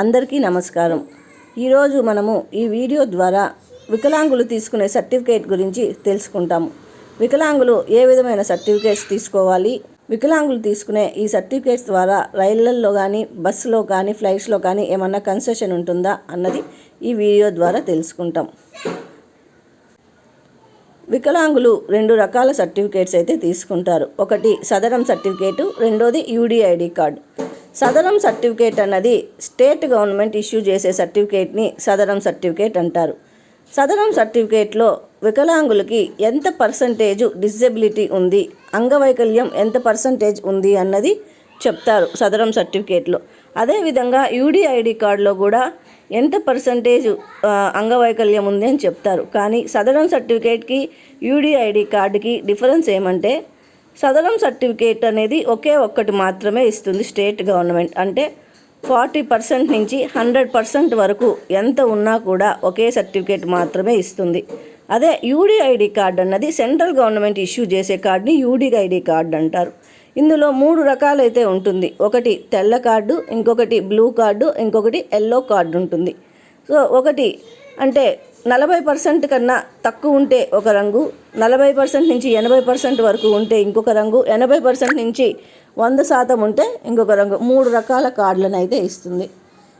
అందరికీ నమస్కారం. ఈరోజు మనము ఈ వీడియో ద్వారా వికలాంగులు తీసుకునే సర్టిఫికేట్ గురించి తెలుసుకుంటాము వికలాంగులు ఏ విధమైన సర్టిఫికేట్స్ తీసుకోవాలి? వికలాంగులు తీసుకునే ఈ సర్టిఫికేట్స్ ద్వారా రైళ్ళల్లో కానీ బస్సులో కానీ ఫ్లైట్స్లో కానీ ఏమన్నా కన్సెషన్ ఉంటుందా అన్నది ఈ వీడియో ద్వారా తెలుసుకుంటాం. వికలాంగులు రెండు రకాల సర్టిఫికేట్స్ అయితే తీసుకుంటారు. ఒకటి సదరం సర్టిఫికేటు రెండోది యూడిఐడి కార్డు. సదరం సర్టిఫికేట్ అన్నది స్టేట్ గవర్నమెంట్ ఇష్యూ చేసే సర్టిఫికేట్ని సదరం సర్టిఫికేట్ అంటారు. సదరం సర్టిఫికేట్లో వికలాంగులకి ఎంత పర్సంటేజ్ డిసెబిలిటీ ఉంది అంగవైకల్యం ఎంత పర్సంటేజ్ ఉంది అన్నది చెప్తారు సదరం సర్టిఫికేట్లో. అదేవిధంగా యూడిఐడి కార్డులో కూడా ఎంత పర్సంటేజ్ అంగవైకల్యం ఉంది అని చెప్తారు. కానీ సదరం సర్టిఫికేట్కి యూడిఐడి కార్డుకి డిఫరెన్స్ ఏమంటే సదరం సర్టిఫికేట్ అనేది ఒకే ఒక్కటి మాత్రమే ఇస్తుంది స్టేట్ గవర్నమెంట్. అంటే ఫార్టీ పర్సెంట్ నుంచి హండ్రెడ్ పర్సెంట్ వరకు ఎంత ఉన్నా కూడా ఒకే సర్టిఫికేట్ మాత్రమే ఇస్తుంది. అదే యూడిఐడి కార్డు అన్నది సెంట్రల్ గవర్నమెంట్ ఇష్యూ చేసే కార్డుని యూడిఐడి కార్డు అంటారు. ఇందులో మూడు రకాలైతే ఉంటుంది. ఒకటి తెల్ల కార్డు ఇంకొకటి బ్లూ కార్డు ఇంకొకటి ఎల్లో కార్డు ఉంటుంది. సో ఒకటి అంటే నలభై పర్సెంట్ కన్నా తక్కువ ఉంటే ఒక రంగు నలభై పర్సెంట్ నుంచి ఎనభై పర్సెంట్ వరకు ఉంటే ఇంకొక రంగు ఎనభై పర్సెంట్ నుంచి వంద శాతం ఉంటే ఇంకొక రంగు. మూడు రకాల కార్డులను అయితే ఇస్తుంది.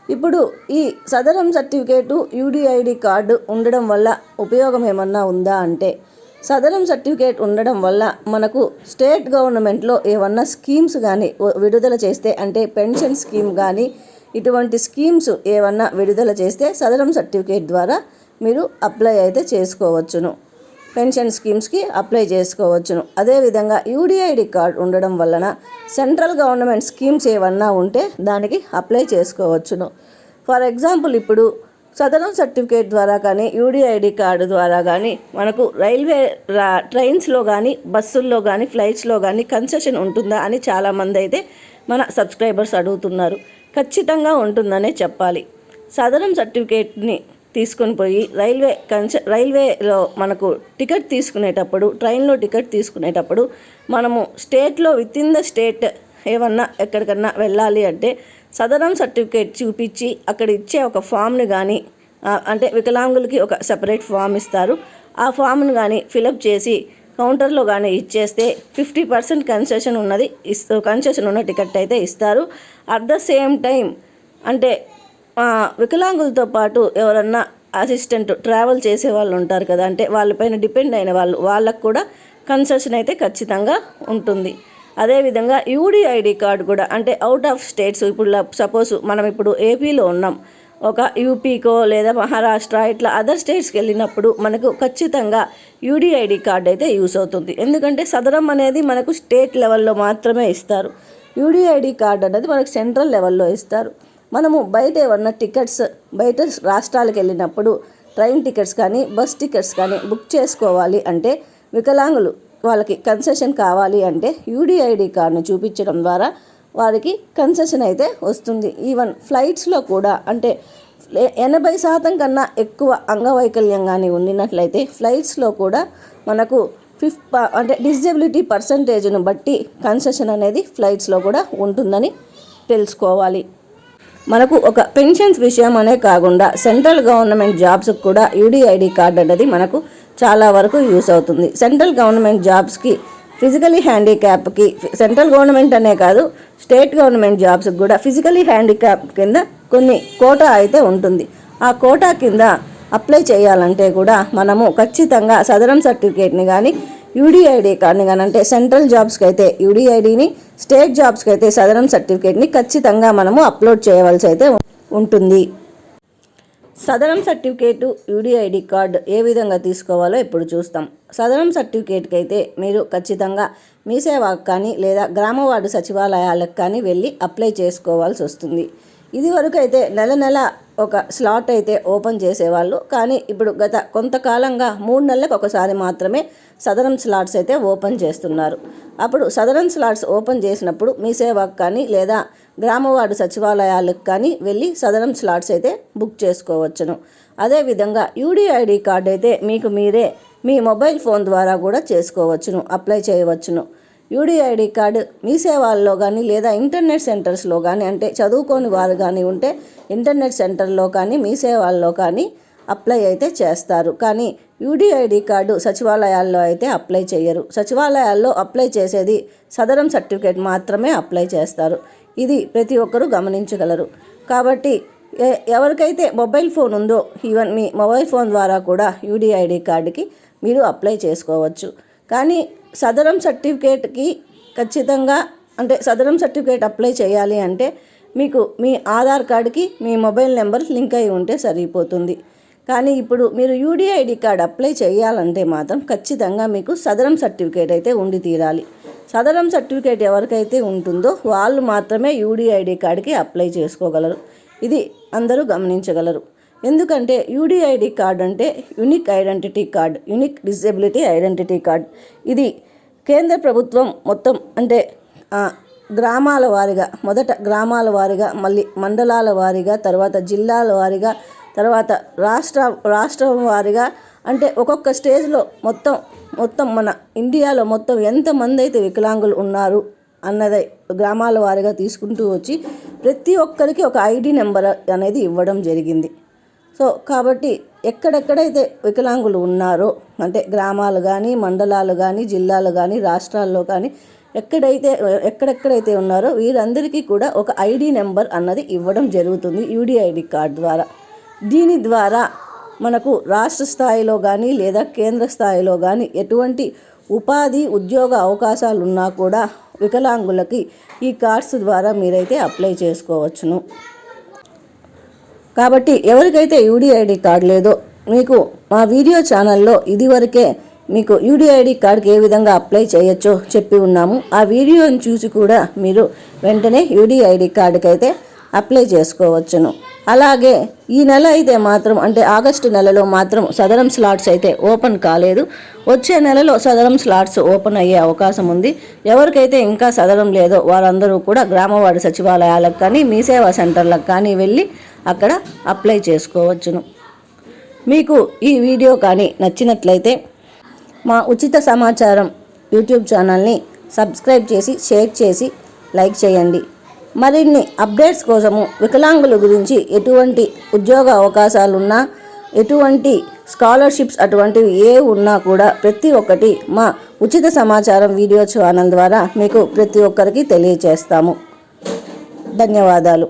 ఇప్పుడు ఈ సదరం సర్టిఫికేటు యూడిఐడి కార్డు ఉండడం వల్ల ఉపయోగం ఏమన్నా ఉందా అంటే సదరం సర్టిఫికేట్ ఉండడం వల్ల మనకు స్టేట్ గవర్నమెంట్లో ఏమన్నా స్కీమ్స్ కానీ విడుదల చేస్తే అంటే పెన్షన్ స్కీమ్ కానీ ఇటువంటి స్కీమ్స్ ఏమన్నా విడుదల చేస్తే సదరం సర్టిఫికేట్ ద్వారా మీరు అప్లై అయితే చేసుకోవచ్చును. పెన్షన్ స్కీమ్స్కి అప్లై చేసుకోవచ్చును. అదేవిధంగా యూడిఐడి కార్డ్ ఉండడం వలన సెంట్రల్ గవర్నమెంట్ స్కీమ్స్ ఏమన్నా ఉంటే దానికి అప్లై చేసుకోవచ్చును. ఫర్ ఎగ్జాంపుల్ ఇప్పుడు సదరం సర్టిఫికేట్ ద్వారా కానీ యూడిఐడి కార్డు ద్వారా కానీ మనకు రైల్వే ట్రైన్స్లో కానీ బస్సుల్లో కానీ ఫ్లైట్స్లో కానీ కన్సెషన్ ఉంటుందా అని చాలామంది అయితే మన సబ్స్క్రైబర్స్ అడుగుతున్నారు. ఖచ్చితంగా ఉంటుందనే చెప్పాలి. సదనం సర్టిఫికేట్ని తీసుకొని పోయి రైల్వే కన్స రైల్వేలో మనకు టికెట్ తీసుకునేటప్పుడు ట్రైన్లో టికెట్ తీసుకునేటప్పుడు మనము స్టేట్లో విత్ ఇన్ ద స్టేట్ ఏమన్నా ఎక్కడికన్నా వెళ్ళాలి అంటే సదరం సర్టిఫికేట్ చూపించి అక్కడ ఇచ్చే ఒక ఫామ్ని కానీ అంటే వికలాంగులకి ఒక సపరేట్ ఫామ్ ఇస్తారు. ఆ ఫామ్ను కానీ ఫిలప్ చేసి కౌంటర్లో కానీ ఇచ్చేస్తే ఫిఫ్టీ పర్సెంట్ కన్సెషన్ ఉన్నది ఇస్తూ కన్సెషన్ ఉన్న టికెట్ అయితే ఇస్తారు. అట్ ద సేమ్ టైం అంటే వికలాంగులతో పాటు ఎవరన్నా అసిస్టెంట్ ట్రావెల్ చేసే వాళ్ళు ఉంటారు కదా అంటే వాళ్ళపైన డిపెండ్ అయిన వాళ్ళు వాళ్ళకు కూడా కన్సెషన్ అయితే ఖచ్చితంగా ఉంటుంది. అదేవిధంగా యూడిఐడి కార్డు కూడా అంటే అవుట్ ఆఫ్ స్టేట్స్ ఇప్పుడు సపోజ్ మనం ఇప్పుడు ఏపీలో ఉన్నాం. ఒక యూపీకో లేదా మహారాష్ట్ర ఇట్లా అదర్ స్టేట్స్కి వెళ్ళినప్పుడు మనకు ఖచ్చితంగా యూడిఐడి కార్డ్ అయితే యూస్ అవుతుంది. ఎందుకంటే సదరం అనేది మనకు స్టేట్ లెవెల్లో మాత్రమే ఇస్తారు. యూడిఐడి కార్డ్ అనేది మనకు సెంట్రల్ లెవెల్లో ఇస్తారు. మనము బయట ఏమన్నా టికెట్స్ బయట రాష్ట్రాలకు వెళ్ళినప్పుడు ట్రైన్ టికెట్స్ కానీ బస్ టికెట్స్ కానీ బుక్ చేసుకోవాలి అంటే వికలాంగులు వాళ్ళకి కన్సెషన్ కావాలి అంటే యూడిఐడి కార్డును చూపించడం ద్వారా వారికి కన్సెషన్ అయితే వస్తుంది. ఈవెన్ ఫ్లైట్స్లో కూడా అంటే ఎనభై శాతం కన్నా ఎక్కువ అంగవైకల్యం కానీ ఉండినట్లయితే ఫ్లైట్స్లో కూడా మనకు ఫిఫ్ అంటే డిజబిలిటీ పర్సంటేజ్ను బట్టి కన్సెషన్ అనేది ఫ్లైట్స్లో కూడా ఉంటుందని తెలుసుకోవాలి. మనకు ఒక పెన్షన్స్ విషయం అనే కాకుండా సెంట్రల్ గవర్నమెంట్ జాబ్స్కి కూడా యూడిఐడి కార్డ్ అనేది మనకు చాలా వరకు యూస్ అవుతుంది. సెంట్రల్ గవర్నమెంట్ జాబ్స్కి ఫిజికలీ హ్యాండిక్యాప్కి సెంట్రల్ గవర్నమెంట్ అనే కాదు స్టేట్ గవర్నమెంట్ జాబ్స్కి కూడా ఫిజికలీ హ్యాండిక్యాప్ కింద కొన్ని కోటా అయితే ఉంటుంది. ఆ కోటా కింద అప్లై చేయాలంటే కూడా మనము ఖచ్చితంగా సదరం సర్టిఫికేట్ని కానీ యూడిఐడి కార్డుని కానీ అంటే సెంట్రల్ జాబ్స్కి అయితే యూడిఐడిని స్టేట్ జాబ్స్కి అయితే సదరన్ సర్టిఫికేట్ని ఖచ్చితంగా మనము అప్లోడ్ చేయవలసి అయితే ఉంటుంది. సదరం సర్టిఫికేటు యూడిఐడి కార్డు ఏ విధంగా తీసుకోవాలో ఇప్పుడు చూస్తాం. సదరం సర్టిఫికేట్కి అయితే మీరు ఖచ్చితంగా మీ సేవకు కానీ లేదా గ్రామ వార్డు సచివాలయాలకు కానీ వెళ్ళి అప్లై చేసుకోవాల్సి వస్తుంది ఇది వరకు అయితే నెల నెల ఒక స్లాట్ అయితే ఓపెన్ చేసేవాళ్ళు కానీ ఇప్పుడు గత కొంతకాలంగా మూడు నెలలకు ఒకసారి మాత్రమే సదరం స్లాట్స్ అయితే ఓపెన్ చేస్తున్నారు. అప్పుడు సదరం స్లాట్స్ ఓపెన్ చేసినప్పుడు మీ సేవకు కానీ లేదా గ్రామవార్డు సచివాలయాలకు కానీ వెళ్ళి సదరం స్లాట్స్ అయితే బుక్ చేసుకోవచ్చును. అదేవిధంగా యూడిఐడి కార్డ్ అయితే మీకు మీరే మీ మొబైల్ ఫోన్ ద్వారా కూడా చేసుకోవచ్చును అప్లై చేయవచ్చును. యూడిఐడి కార్డు మీ సేవల్లో కానీ లేదా ఇంటర్నెట్ సెంటర్స్లో కానీ అంటే చదువుకోని వారు కానీ ఉంటే ఇంటర్నెట్ సెంటర్లో కానీ మీ సేవల్లో కానీ అప్లై అయితే చేస్తారు. కానీ యూడిఐడి కార్డు సచివాలయాల్లో అయితే అప్లై చేయరు. సచివాలయాల్లో అప్లై చేసేది సదరం సర్టిఫికేట్ మాత్రమే అప్లై చేస్తారు. ఇది ప్రతి ఒక్కరూ గమనించగలరు. కాబట్టి ఎవరికైతే మొబైల్ ఫోన్ ఉందో ఈవెన్ మీ మొబైల్ ఫోన్ ద్వారా కూడా యూడిఐడి కార్డుకి మీరు అప్లై చేసుకోవచ్చు. కానీ సదరం సర్టిఫికేట్కి ఖచ్చితంగా అంటే సదరం సర్టిఫికేట్ అప్లై చేయాలి అంటే మీకు మీ ఆధార్ కార్డుకి మీ మొబైల్ నెంబర్ లింక్ అయి ఉంటే సరిపోతుంది. కానీ ఇప్పుడు మీరు యూడిఐడి కార్డ్ అప్లై చేయాలంటే మాత్రం ఖచ్చితంగా మీకు సదరం సర్టిఫికేట్ అయితే ఉండి తీరాలి. సదరం సర్టిఫికేట్ ఎవరికైతే ఉంటుందో వాళ్ళు మాత్రమే యూడిఐడి కార్డుకి అప్లై చేసుకోగలరు. ఇది అందరూ గమనించగలరు. ఎందుకంటే యూడిఐడి కార్డ్ అంటే unique identity card unique disability identity card. ఇది కేంద్ర ప్రభుత్వం మొత్తం అంటే గ్రామాల వారీగా మొదట గ్రామాల వారీగా మళ్ళీ మండలాల వారీగా తర్వాత జిల్లాల వారీగా తర్వాత రాష్ట్ర రాష్ట్రం వారీగా అంటే ఒక్కొక్క స్టేజ్లో మొత్తం మొత్తం మన ఇండియాలో మొత్తం ఎంతమంది అయితే వికలాంగులు ఉన్నారు అన్నది గ్రామాల వారీగా తీసుకుంటూ వచ్చి ప్రతి ఒక్కరికి ఒక ఐడి నెంబర్ అనేది ఇవ్వడం జరిగింది. సో కాబట్టి ఎక్కడెక్కడైతే వికలాంగులు ఉన్నారో అంటే గ్రామాలు కానీ మండలాలు కానీ జిల్లాలు కానీ రాష్ట్రాల్లో కానీ ఎక్కడైతే ఎక్కడెక్కడైతే ఉన్నారో వీరందరికీ కూడా ఒక ఐడి నెంబర్ అన్నది ఇవ్వడం జరుగుతుంది యూడిఐడి కార్డ్ ద్వారా. దీని ద్వారా మనకు రాష్ట్ర స్థాయిలో కానీ లేదా కేంద్ర స్థాయిలో కానీ ఎటువంటి ఉపాధి ఉద్యోగ అవకాశాలు ఉన్నా కూడా వికలాంగులకి ఈ కార్డ్స్ ద్వారా మీరైతే అప్లై చేసుకోవచ్చును. కాబట్టి ఎవరికైతే యూడిఐడి కార్డు లేదో మీకు మా వీడియో ఛానల్లో ఇదివరకే మీకు యూడిఐడి కార్డుకి ఏ విధంగా అప్లై చేయొచ్చో చెప్పి ఉన్నాము. ఆ వీడియోని చూసి కూడా మీరు వెంటనే యూడిఐడి కార్డుకి అయితే అప్లై చేసుకోవచ్చును. అలాగే ఈ నెల అయితే మాత్రం అంటే ఆగస్టు నెలలో మాత్రం సదరం స్లాట్స్ అయితే ఓపెన్ కాలేదు. వచ్చే నెలలో సదరం స్లాట్స్ ఓపెన్ అయ్యే అవకాశం ఉంది. ఎవరికైతే ఇంకా సదరం లేదో వారందరూ కూడా గ్రామవాడి సచివాలయాలకు కానీ మీ సేవా సెంటర్లకు కానీ వెళ్ళి అక్కడ అప్లై చేసుకోవచ్చును. మీకు ఈ వీడియో కానీ నచ్చినట్లయితే మా ఉచిత సమాచారం యూట్యూబ్ ఛానల్ని సబ్స్క్రైబ్ చేసి షేర్ చేసి లైక్ చేయండి. మరిన్ని అప్డేట్స్ కోసము వికలాంగుల గురించి ఎటువంటి ఉద్యోగ అవకాశాలున్నా ఎటువంటి స్కాలర్షిప్స్ అటువంటివి ఏ ఉన్నా కూడా ప్రతి ఒక్కటి మా ఉచిత సమాచారం వీడియో ఛానల్ ద్వారా మీకు ప్రతి ఒక్కరికి తెలియచేస్తాము. ధన్యవాదాలు.